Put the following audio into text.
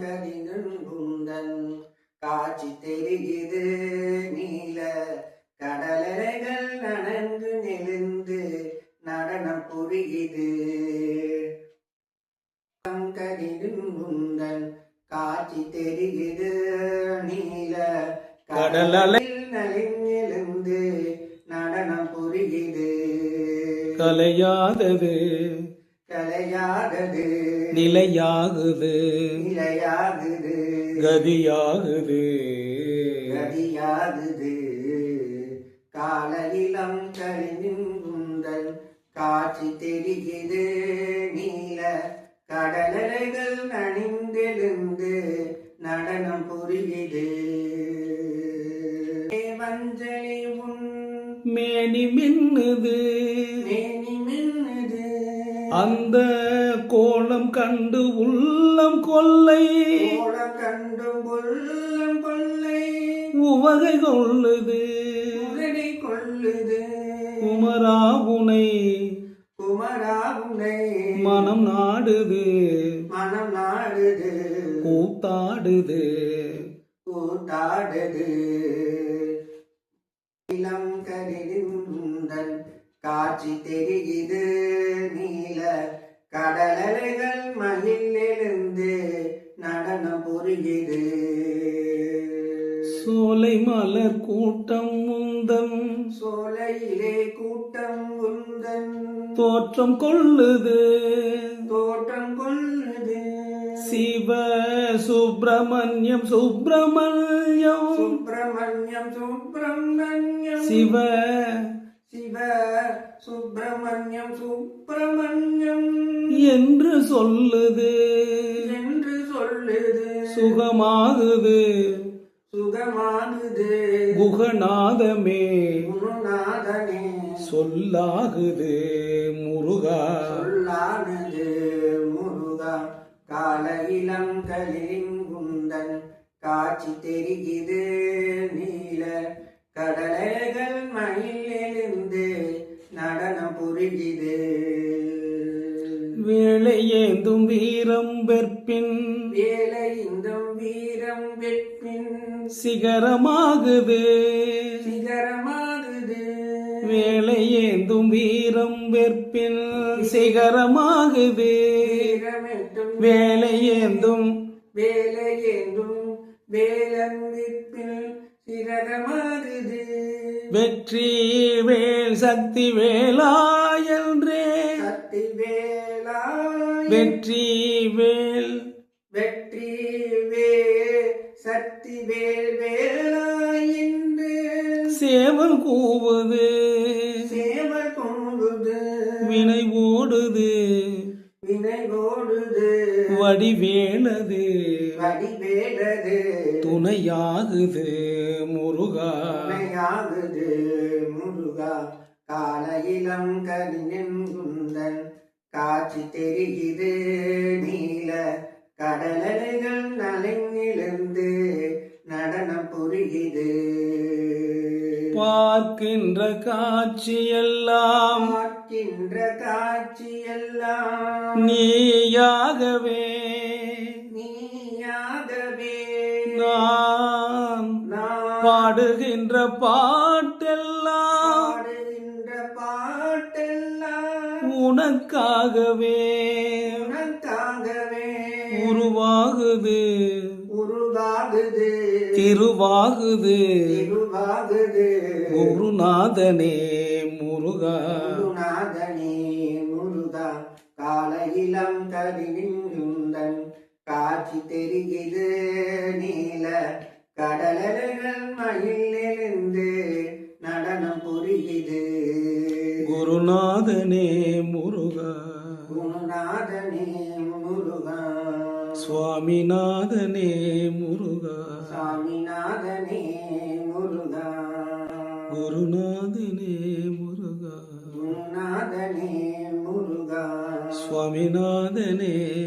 கரிநுங்குந்தன் காட்சி தெரியுது. நீல கடலறைகள் நனங்கு நெளிந்து நடனம் புரியுது. கதினும் காட்சி தெரியுது. நீல கடலலை நலிந்தெழுந்து நடனம் புரியுது. கலையாதது. கலையாதது நிலையாகுது. நிலையாகுது. கதியாகுது. கதியாகுது. காலையிலம் கழிந்துந்தல் காட்சி தெரிகிறது. நீல கடலலைகள் நனிந்தெழுந்து நடனம் புரியுது மஞ்சளி உன் மேனி மின்னுது அந்த கோலம் கண்டு உள்ளம் கோலம் கண்டும் கொல்லம் கொள்ளை. உவகை கொள்ளுது. கொள்ளுது. குமராவுனை குமராவுனை மனம் நாடுது. மனம் நாடுது. கூத்தாடுது. கூத்தாடுது. இளம் கரிந்தன் காட்சி தெரியுது. நீல கடலலைகள் மயில் எழுந்து நடனம் புரியுது. சோலை மலர் கூட்டம் முந்தன் சோலையிலே கூட்டம் உந்தன். தோற்றம் கொள்ளுது. தோற்றம் கொள்ளுது. சிவ சுப்பிரமணியம் சுப்பிரமணியம். சுப்பிரமணியம் சுப்பிரமணியம். சிவ சுப்பிரமணியம் சுப்பிரமணியம். என்று சொல்லுது. என்று சொல்லுது. சுகமாகுது. சுகமாகுது. குகநாதமே. குருநாதனே. சொல்லாகுது முருகா. சொல்லானது முருகா. கால இளம் கலிங்குந்தன் காட்சி தெரிகிறது நீல. கடலைகள் மயில் எழுந்து நடனம் புரியுது வேலை ஏந்தும் வீரம் வெற்பின் வேலை இந்த வீரம் வெட்பின் சிகரமாகுது. சிகரமாகுது. வேலை ஏந்தும் வீரம் வெற்பின் சிகரமாகுது. வீரமெட்டும் வேலை ஏந்தும் வேலை என்றும் வேலன் விற்பில் சிரகமாகுது வெற்றி வேல் சக்தி வேலா என்றே. சக்தி வேலா வெற்றி வேல். வெற்றி வே சக்தி வேல் வேலா என்று. சேவல் கூவுது. சேவல் கொங்குது வினை ஓடுது. வினை ஓடுது. வடிவேலது. வடிவேலது. துணையாகுது. முருகா. துணையாகுது முருகா. கால இளம் கரிஞன் குந்தன் காட்சி தெரிகிறது நீல. கடலலைகள் நலைங்கிழந்து நடனம் புரியுது பார்க்கின்ற காட்சியெல்லாம் பார்க்கின்ற காட்சியெல்லாம் நீயாகவே பாடுகின்ற பாட்டெல்லாம் உனக்காகவே உனக்காகவே உருவாகுது. உருவாகுது. திருவாகுது. திருவாகுது. குருநாதனே முருகா. குருநாதனே முருகா. கால இளம் கதிரிந்துந்தன் காட்சி தெரிகிறது நீல. கடலர்கள் மயில் எழுந்து நடனம் புரியுது. குருநாதனே முருகா. குருநாதனே முருகா. சுவாமிநாதனே முருகா. சாமிநாதனே முருகா. குருநாதனே முருகா. குருநாதனே முருகா. சுவாமிநாதனே